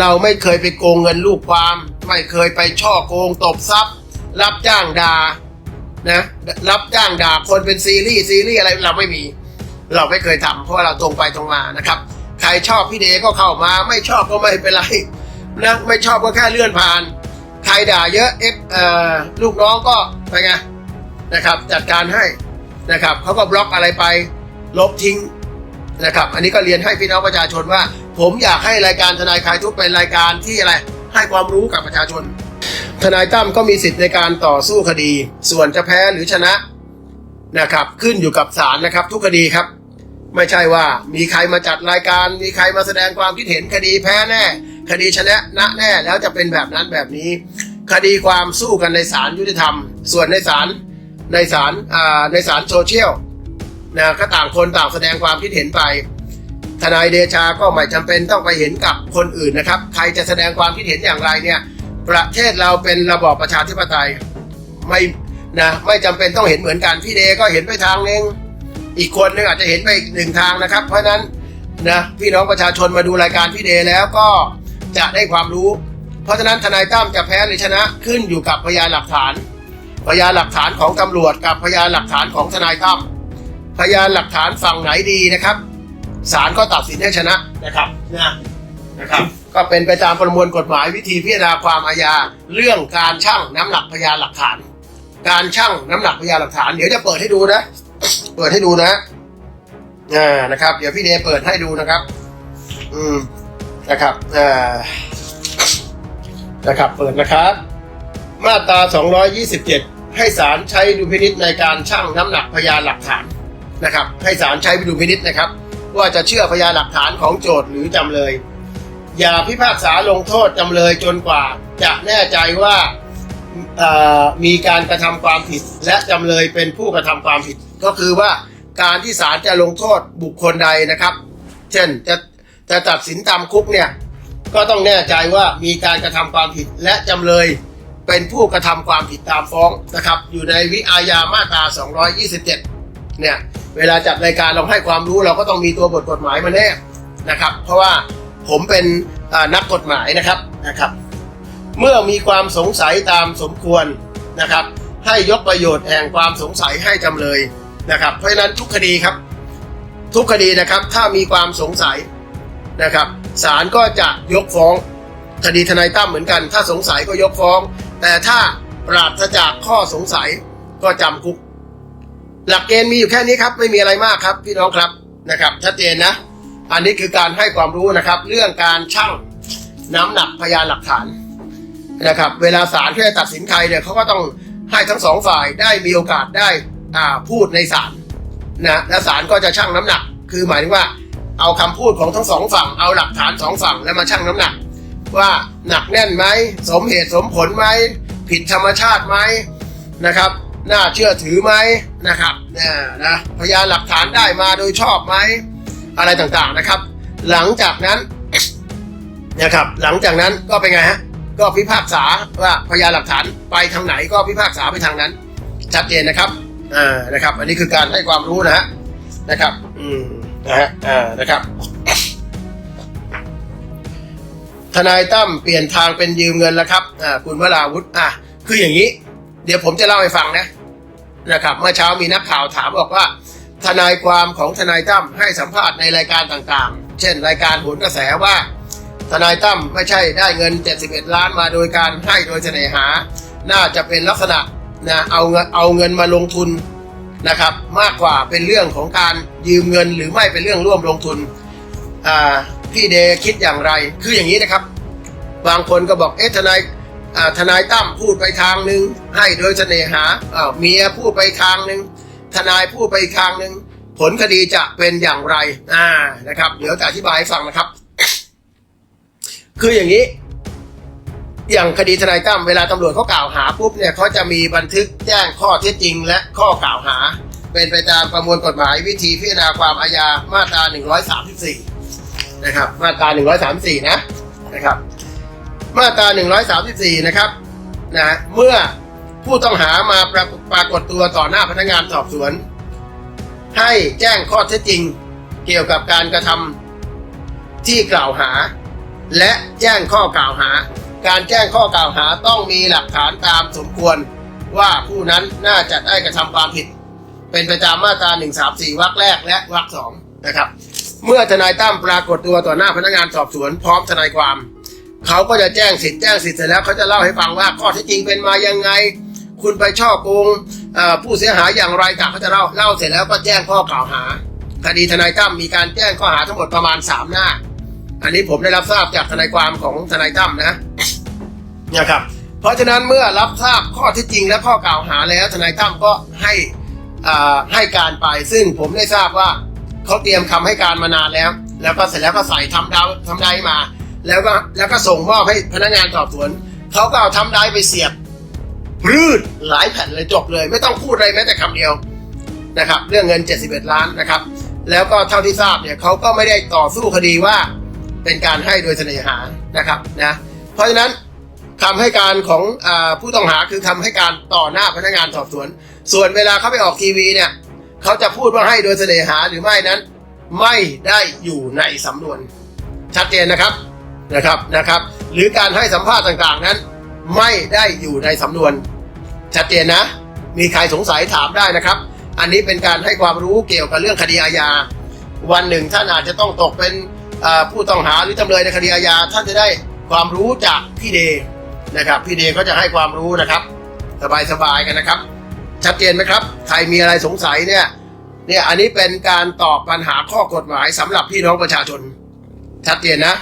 เราไม่เคยไปโกงเงินลูกความ ไม่เคยไปช่อโกงตบทรัพย์ รับจ้างด่านะรับจ้างด่าคนเป็นซีรีส์ซีรีส์อะไรเราไม่มี เราไม่เคยทำเพราะเราตรงไปตรงมานะครับ ใครชอบพี่เดก็เข้ามา ไม่ชอบก็ไม่เป็นไรนะไม่ชอบก็แค่เลื่อนผ่าน ใครด่าเยอะเอฟเอ่อลูกน้องก็ไปไงนะครับ จัดการให้นะครับเขาก็บล็อกอะไรไป ลบทิ้งนะครับ อันนี้ก็เรียนให้พี่น้องประชาชนว่า ผมอยากให้รายการทนายคลายทุกข์เป็นรายการที่อะไร ให้ความรู้กับประชาชน ทนายตั้มก็มีสิทธิ์ในการต่อสู้คดี ส่วนจะแพ้หรือชนะนะครับ ขึ้นอยู่กับศาลนะครับ ทุกคดีครับ ไม่ใช่ว่ามีใครมาจัดรายการ มีใครมาแสดงความคิดเห็นคดีแพ้แน่ คดีชนะนะแน่แล้วจะเป็นแบบนั้นแบบนี้ คดีความสู้กันในศาลยุติธรรม ส่วนในศาลในศาลในศาลโซเชียลนะก็ต่างคนต่างแสดงความคิดเห็นไป ทนายเดชาก็ไม่จำเป็นต้องไปเห็นกับคนอื่นนะครับ ใครจะแสดงความคิดเห็นอย่างไรเนี่ย ประเทศเราเป็นระบอบประชาธิปไตยไม่นะไม่จำเป็นต้องเห็นเหมือนกันพี่เดก็เห็นไปทางนึงอีกคนนึงอาจจะเห็นไปอีกหนึ่งทางนะครับ เพราะฉะนั้นนะพี่น้องประชาชนมาดูรายการพี่เดแล้วก็จะได้ความรู้ เพราะฉะนั้นทนายตั้มจะแพ้หรือชนะขึ้นอยู่กับพยานหลักฐาน พยานหลักฐานของตำรวจกับพยานหลักฐานของทนายตั้มพยานหลักฐานฝั่งไหนดีนะครับ ศาลก็ตัดสินให้ชนะนะครับนะนะครับ ก็เป็นไปตามประมวลกฎหมายวิธีพิจารณาความอาญาเรื่องการชั่งน้ำหนักพยานหลักฐาน การชั่งน้ำหนักพยานหลักฐาน เดี๋ยวจะเปิดให้ดูนะ เปิดให้ดูนะอ่านะครับ เดี๋ยวพี่เดเปิดให้ดูนะครับ อืมนะครับอ่านะครับ เปิดนะครับ มาตรา 227 ให้ศาลใช้ดุลพินิษในการชั่งน้ำหนักพยานหลักฐานนะครับ ให้ศาลใช้ดุลพินิษนะครับ ว่าจะเชื่อพยานหลักฐานของโจทย์หรือจำเลย อย่าพิพากษาลงโทษจำเลยจนกว่า จะแน่ใจว่ามีการกระทำความผิด และจำเลยเป็นผู้กระทำความผิด ก็คือว่าการที่ศาลจะลงโทษบุคคลใดนะครับ เช่นจะจะตัดสินจำคุกเนี่ยก็ต้องแน่ใจว่ามีการกระทำความผิดและจำเลยเป็นผู้กระทำความผิดตามฟ้องนะครับ อยู่ในวิอาญามาตรา 227 เนี่ย เวลาจัดรายการเราให้ความรู้เราก็ต้องมีตัวบทกฎหมายมาแนบนะครับ เพราะว่าผมเป็นนักกฎหมายนะครับนะครับ เมื่อมีความสงสัยตามสมควรนะครับ ให้ยกประโยชน์แห่งความสงสัยให้จำเลยนะครับ เพราะฉะนั้นทุกคดีครับ ทุกคดีนะครับถ้ามีความสงสัยนะครับศาลก็จะยกฟ้องคดีทนายตั้มเหมือนกัน ถ้าสงสัยก็ยกฟ้อง แต่ถ้าปราศจากข้อสงสัยก็จำคุก หลักเกณฑ์มีอยู่แค่นี้ครับ ไม่มีอะไรมากครับพี่น้องครับนะครับ ชัดเจนนะ อันนี้คือการให้ความรู้นะครับ เรื่องการชั่งน้ำหนักพยานหลักฐานนะครับ เวลาศาลที่จะตัดสินใครเนี่ยเขาก็ต้องให้ทั้งสองฝ่ายได้มีโอกาสได้อ่าพูดในศาลนะและศาลก็จะชั่งน้ำหนัก คือหมายถึงว่าเอาคำพูดของทั้งสองฝั่งเอาหลักฐานสองฝั่งแล้วมาชั่งน้ำหนัก ว่าหนักแน่นไหมสมเหตุสมผลไหมผิดธรรมชาติไหมนะครับ น่าเชื่อถือไหมนะครับเนี่ยนะพยานหลักฐานได้มาโดยชอบไหมอะไรต่างๆนะครับ หลังจากนั้นนะครับ หลังจากนั้นก็เป็นไงฮะก็พิพากษาว่าพยานหลักฐานไปทางไหนก็พิพากษาไปทางนั้น ชัดเจนนะครับอ่านะครับ อันนี้คือการให้ความรู้นะฮะนะครับอืมนะฮะอ่านะครับทนายตั้มเปลี่ยนทางเป็นยืมเงินแล้วครับอ่าคุณวราวุฒิอะคืออย่างนี้ เดี๋ยวผมจะเล่าให้ฟังนะ นะครับเมื่อเช้ามีนักข่าวถามบอกว่า ทนายความของทนายตั้มให้สัมภาษณ์ในรายการต่างๆ เช่น รายการโหนกระแสว่า ทนายตั้มไม่ใช่ได้เงิน 71 ล้านมาโดยการให้โดยเสน่หา น่าจะเป็นลักษณะนะเอาเงินเอาเงินมาลงทุนนะครับ มากกว่าเป็นเรื่องของการยืมเงินหรือไม่เป็นเรื่องร่วมลงทุนอ่าพี่เดคิดอย่างไร คืออย่างนี้นะครับ บางคนก็บอกเอ๊ะทนาย ทนายตั้มพูดไปทางหนึ่งให้โดยเสน่หาอ้าเมียพูดไปทางหนึ่งทนายพูดไปทางหนึ่งผลคดีจะเป็นอย่างไรอ่านะครับ เดี๋ยวจะอธิบายให้ฟังนะครับ คืออย่างนี้ อย่างคดีทนายตั้มเวลาตำรวจเขากล่าวหาปุ๊บเนี่ยเขาจะมีบันทึกแจ้งข้อเท็จจริง และข้อกล่าวหา เป็นไปตามประมวลกฎหมายวิธีพิจารณาความอาญามาตรา 134 นะครับ มาตรา 134 นะนะครับ มาตรา 134 นะครับนะเมื่อผู้ต้องหามาปรากฏปรากฏตัวต่อหน้าพนักงานสอบสวน ให้แจ้งข้อเท็จจริงเกี่ยวกับการกระทำที่กล่าวหา และแจ้งข้อกล่าวหา การแจ้งข้อกล่าวหาต้องมีหลักฐานตามสมควรว่าผู้นั้นน่าจะได้กระทำความผิด เป็นไปตามมาตรา 134 วรรคแรกและวรรคสองนะครับ เมื่อทนายตั้มปรากฏตัวต่อหน้าพนักงานสอบสวนพร้อมทนายความ เขาก็จะแจ้งสิทธิ์แจ้งสิทธิ์เสร็จแล้วเขาจะเล่าให้ฟังว่าข้อเท็จจริงเป็นมายังไง คุณไปช่อโกงผู้เสียหายอย่างไรต่างเขาจะเล่าเล่าเสร็จแล้วก็แจ้งข้อกล่าวหา คดีทนายตั้มมีการแจ้งข้อหาทั้งหมดประมาณ 3 หน้า อันนี้ผมได้รับทราบจากทนายความของทนายตั้มนะนะครับเพราะฉะนั้นเมื่อรับทราบข้อเท็จจริงและข้อกล่าวหาแล้วทนายตั้มก็ให้อ่าให้การไปซึ่งผมได้ทราบว่าเขาเตรียมคำให้การมานานแล้ว แล้วก็เสร็จแล้วก็ใส่ทำดาวทำได้มา แล้วก็แล้วก็ส่งมอบให้พนักงานสอบสวนเขาก็เอาทำได้ไปเสียบพืดหลายแผ่นเลยจบเลย ไม่ต้องพูดอะไรแม้แต่คำเดียวนะครับ เรื่องเงิน 71 ล้านนะครับ แล้วก็เท่าที่ทราบเนี่ยเขาก็ไม่ได้ต่อสู้คดีว่าเป็นการให้โดยเสน่หานะครับนะเพราะฉะนั้นคำให้การของอผู้ต้องหาคือคำให้การต่อหน้าพนักงานสอบสวน ส่วนเวลาเขาไปออกทีวีเนี่ยเขาจะพูดว่าให้โดยเสน่หาหรือไม่นั้น ไม่ได้อยู่ในสำนวน ชัดเจนนะครับ นะครับนะครับ หรือการให้สัมภาษณ์ต่างๆนั้น ไม่ได้อยู่ในสำนวนชัดเจนนะ มีใครสงสัยถามได้นะครับ อันนี้เป็นการให้ความรู้เกี่ยวกับเรื่องคดีอาญา วันหนึ่งท่านอาจจะต้องตกเป็นผู้ต้องหาหรือจำเลยในคดีอาญาท่านจะได้ความรู้จากพี่เดย์นะครับ พี่เดย์ก็จะให้ความรู้นะครับ สบายๆกันนะครับ ชัดเจนไหมครับ ใครมีอะไรสงสัยเนี่ยเนี่ยอันนี้เป็นการตอบปัญหาข้อกฎหมายสำหรับพี่น้องประชาชน ชัดเจนนะ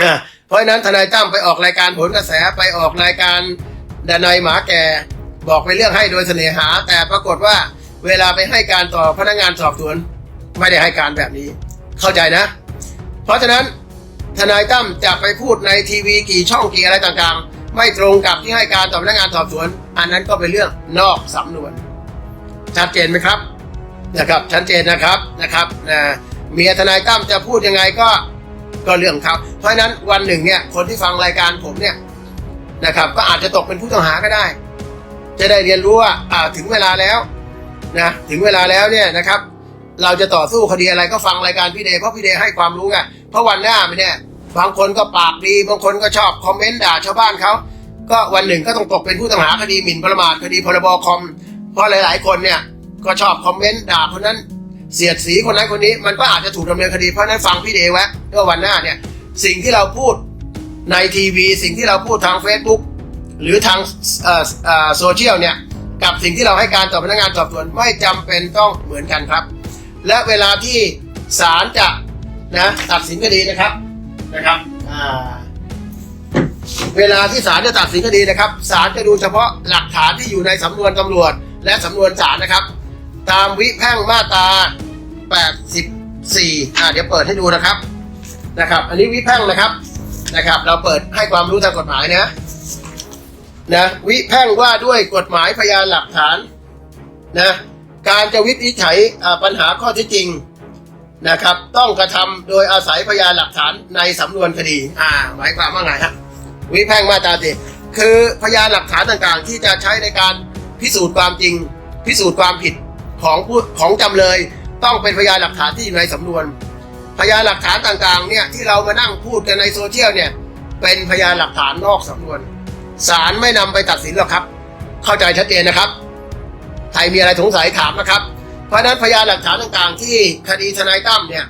อ่าเพราะฉะนั้นทนายตั้มไปออกรายการผลกระแสไปออกรายการดนายหมาแก่บอกไปเรื่องให้โดยเสน่หา แต่ปรากฏว่าเวลาไปให้การต่อพนักงานสอบสวน ไม่ได้ให้การแบบนี้ เข้าใจนะ เพราะฉะนั้นทนายตั้มจะไปพูดในทีวีกี่ช่องกี่อะไรต่างๆ ไม่ตรงกับที่ให้การต่อพนักงานสอบสวน อันนั้นก็เป็นเรื่องนอกสำนวน ชัดเจนไหมครับนะครับชัดเจนนะครับนะครับนะเมียทนายตั้มจะพูดยังไงก็ ก็เรื่องเขาเพราะฉะนั้นวันหนึ่งเนี่ยคนที่ฟังรายการผมเนี่ยนะครับ ก็อาจจะตกเป็นผู้ต้องหาก็ได้ จะได้เรียนรู้ว่าอ่าถึงเวลาแล้วนะถึงเวลาแล้วเนี่ยนะครับ เราจะต่อสู้คดีอะไรก็ฟังรายการพี่เดย์เพราะพี่เดย์ให้ความรู้ไงเพราะวันหน้าไม่เนี่ยบางคนก็ปากดีบางคนก็ชอบคอมเมนต์ด่าชาวบ้านเขาก็วันหนึ่งก็ต้องตกเป็นผู้ต้องหาคดีหมิ่นประมาทคดีพรบคอมเพราะหลาย ๆ คนเนี่ยก็ชอบคอมเมนต์ด่าคนนั้น เสียดสีคนนั้นคนนี้มันก็อาจจะถูกดำเนินคดีเพราะนั้นฟังพี่เดไว้ว่าวันหน้าเนี่ยสิ่งที่เราพูดในทีวี สิ่งที่เราพูดทาง Facebook หรือทางโซเชียลเนี่ยกับสิ่งที่เราให้การต่อพนักงานสอบสวนไม่จำเป็นต้องเหมือนกันครับ และเวลาที่ศาลจะนะตัดสินคดีนะครับนะครับเวลาที่ศาลจะตัดสินคดีนะครับศาลจะดูเฉพาะหลักฐานที่อยู่ในสำนวนตำรวจ และสำนวนศาลนะครับ ตามวิแพ่งมาตรา84อ่าเดี๋ยวเปิดให้ดูนะครับนะครับ อันนี้วิแพ่งนะครับนะครับ เราเปิดให้ความรู้ทางกฎหมายนะนะวิแพ่งว่าด้วยกฎหมายพยานหลักฐานนะการจะวินิจฉัยปัญหาข้อเท็จจริงนะครับ ต้องกระทำโดยอาศัยพยานหลักฐานในสำนวนคดี อ่า หมายความว่าไงฮะวิแพ่งมาตราสิคือพยานหลักฐานต่างๆ ที่จะใช้ในการพิสูจน์ความจริง พิสูจน์ความผิด ของผู้ของจำเลย ต้องเป็นพยานหลักฐานที่อยู่ในสำนวน พยานหลักฐานต่างๆเนี่ยที่เรามานั่งพูดกันในโซเชียลเนี่ยเป็นพยานหลักฐานนอกสำนวนศาลไม่นำไปตัดสินหรอกครับ เข้าใจชัดเจนนะครับใครมีอะไรสงสัยถามนะครับ เพราะนั้นพยานหลักฐานต่างๆ ที่คดีทนายตั้มเนี่ย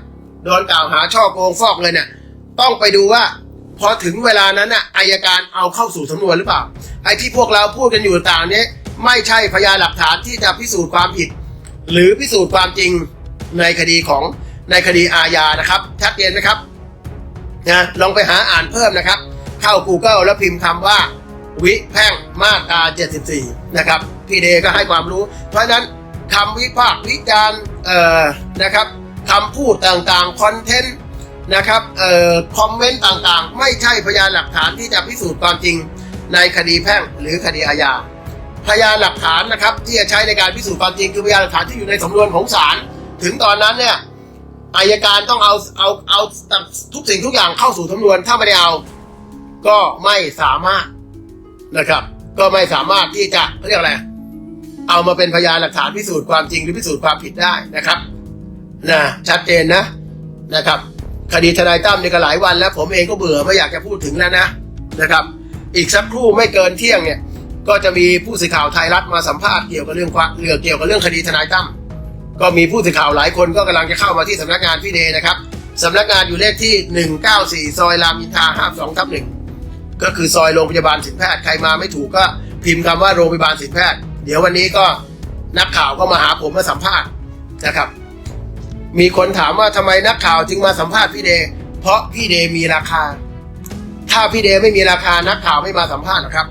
โดนกล่าวหาช่อโกงฟอกเงินเนี่ยต้องไปดูว่าพอถึงเวลานั้นน่ะอายการเอาเข้าสู่สำนวนหรือเปล่าไอ้ที่พวกเราพูดกันอยู่ต่างๆนี้ไม่ใช่พยานหลักฐานที่จะพิสูจน์ความผิด หรือพิสูจน์ความจริงในคดีของในคดีอาญานะครับ ชัดเจนไหมครับนะลองไปหาอ่านเพิ่มนะครับ เข้า Google แล้วพิมพ์คำว่า วิแพ่งมาตรา74 นะครับพี่เดก็ให้ความรู้ เพราะฉะนั้นคำวิพากษ์วิจารณ์เอ่อนะครับคำพูดต่างๆ คอนเทนต์นะครับเอ่อคอมเมนต์ต่างๆ ไม่ใช่พยานหลักฐานที่จะพิสูจน์ความจริงในคดีแพ่งหรือคดีอาญา พยานหลักฐานนะครับ ที่จะใช้ในการพิสูจน์ความจริงคือพยานหลักฐานที่อยู่ในสำนวนของศาลถึงตอนนั้นเนี่ยอายการต้องเอาเอาเอาทุกสิ่งทุกอย่างเข้าสู่สำนวนถ้าไม่ได้เอาก็ไม่สามารถนะครับ ก็ไม่สามารถที่จะเขาเรียกอะไรเอามาเป็นพยานหลักฐานพิสูจน์ความจริงหรือพิสูจน์ความผิดได้นะครับนะชัดเจนนะนะครับ คดีทนายตั้มนี่ก็หลายวันแล้ว ผมเองก็เบื่อไม่อยากจะพูดถึงแล้วนะนะครับ อีกสักครู่ไม่เกินเที่ยงเนี่ย ก็จะมีผู้สื่อข่าวไทยรัฐมาสัมภาษณ์เกี่ยวกับเรื่องความเรื่องเกี่ยวกับเรื่องคดีทนายตั้มก็มีผู้สื่อข่าวหลายคนก็กำลังจะเข้ามาที่สำนักงานพี่เดนะครับสำนักงานอยู่เลขที่ 194 ซอยรามอินทรา52ทับหนึ่งก็คือซอยโรงพยาบาลศิลแพทย์ใครมาไม่ถูกก็พิมพ์คำว่าโรงพยาบาลศิลแพทย์ เดี๋ยววันนี้ก็นักข่าวก็มาหาผมมาสัมภาษณ์นะครับ มีคนถามว่าทำไมนักข่าวจึงมาสัมภาษณ์พี่เด เพราะพี่เดมีราคา ถ้าพี่เดไม่มีราคานักข่าวไม่มาสัมภาษณ์หรอกครับ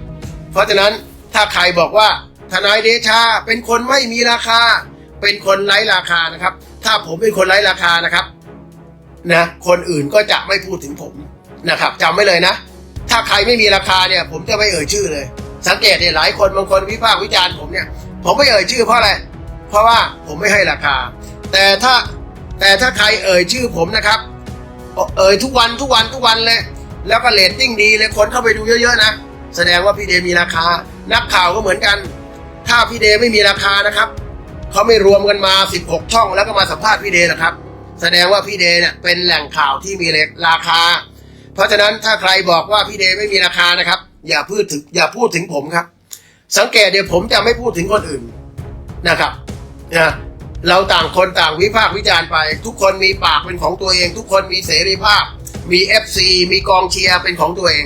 ราะฉะนั้นถ้าใครบอกว่าทนายเดชาเป็นคนไม่มีราคา เป็นคนไร้ราคานะครับ ถ้าผมเป็นคนไร้ราคานะครับนะคนอื่นก็จะไม่พูดถึงผมนะครับจำไว้เลยนะ ถ้าใครไม่มีราคาเนี่ย ผมจะไม่เอ่ยชื่อเลย สังเกตเนี่ยหลายคนบางคนวิพากษ์วิจารณ์ผมเนี่ย ผมไม่เอ่ยชื่อเพราะอะไรเพราะว่าผมไม่ให้ราคา แต่ถ้าแต่ถ้าใครเอ่ยชื่อผมนะครับ เอ่ยทุกวันทุกวันทุกวันเลย แล้วก็เรตติ้งดีเลยคนเข้าไปดูเยอะๆนะ แสดงว่าพี่เดมีราคา นักข่าวก็เหมือนกัน ถ้าพี่เดไม่มีราคานะครับเขาไม่รวมกันมา 16 ช่องแล้วก็มาสัมภาษณ์พี่เดนะครับ แสดงว่าพี่เดเนี่ยเป็นแหล่งข่าวที่มีราคา เพราะฉะนั้นถ้าใครบอกว่าพี่เดไม่มีราคานะครับ อย่าพูดถึงอย่าพูดถึงผมครับ สังเกตเดี๋ยวผมจะไม่พูดถึงคนอื่นนะครับนะเราต่างคนต่างวิพากษ์วิจารณ์ไป ทุกคนมีปากเป็นของตัวเอง ทุกคนมีเสรีภาพ มี FC มีกองเชียร์เป็นของตัวเอง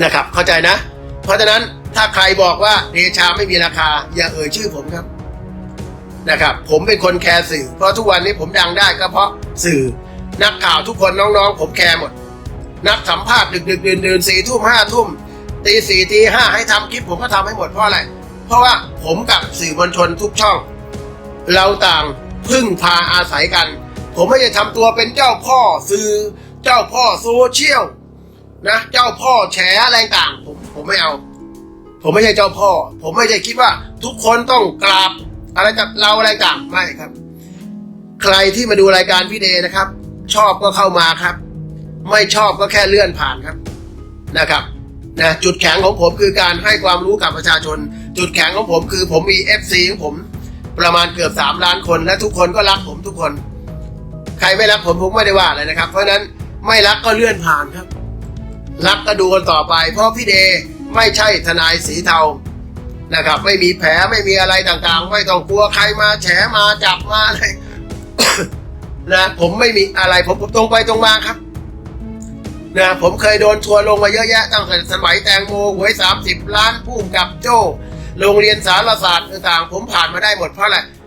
นะครับ เข้าใจนะ เพราะฉะนั้นถ้าใครบอกว่าเดชาไม่มีราคา อย่าเอ่ยชื่อผมครับนะครับ ผมเป็นคนแคร์สื่อ เพราะทุกวันนี้ผมดังได้ก็เพราะสื่อนักข่าวทุกคนน้องๆ ผมแคร์หมด นักสัมภาษณ์ดึกดึกดื่นดื่นสี่ทุ่มห้าทุ่มตีสี่ตีห้าให้ทำคลิปผมก็ทำให้หมดเพราะอะไร เพราะว่าผมกับสื่อมวลชนทุกช่อง เราต่างพึ่งพาอาศัยกัน ผมไม่ได้ทำตัวเป็นเจ้าพ่อสื่อ เจ้าพ่อโซเชียล นะเจ้าพ่อแฉอะไรต่างผมผมไม่เอา ผมไม่ใช่เจ้าพ่อ ผมไม่ใช่คิดว่า ทุกคนต้องกราบอะไรกับเราอะไรต่างไม่ครับ ใครที่มาดูรายการพี่เดนะครับ ชอบก็เข้ามาครับ ไม่ชอบก็แค่เลื่อนผ่านครับนะครับนะจุดแข็งของผมคือการให้ความรู้กับประชาชน จุดแข็งของผมคือผมมี FC ของผมประมาณเกือบสามล้านคน และทุกคนก็รักผมทุกคน ใครไม่รักผมผมไม่ได้ว่าเลยนะครับ เพราะนั้นไม่รักก็เลื่อนผ่านครับ รักก็ดูกันต่อไป เพราะพี่เดไม่ใช่ทนายสีเทานะครับ ไม่มีแผลไม่มีอะไรต่างๆ ไม่ต้องกลัวใครมาแฉมาจับมาอะไรนะผมไม่มีอะไรผมผมตรงไปตรงมาครับนะผมเคยโดนทัวร์ลงมาเยอะแยะตั้งแต่สมัยแตงโมหวยสามสิบล้านพุ่มกับโจ้โรงเรียนสารศาสตร์ต่างๆ ผมผ่านมาได้หมดเพราะอะไร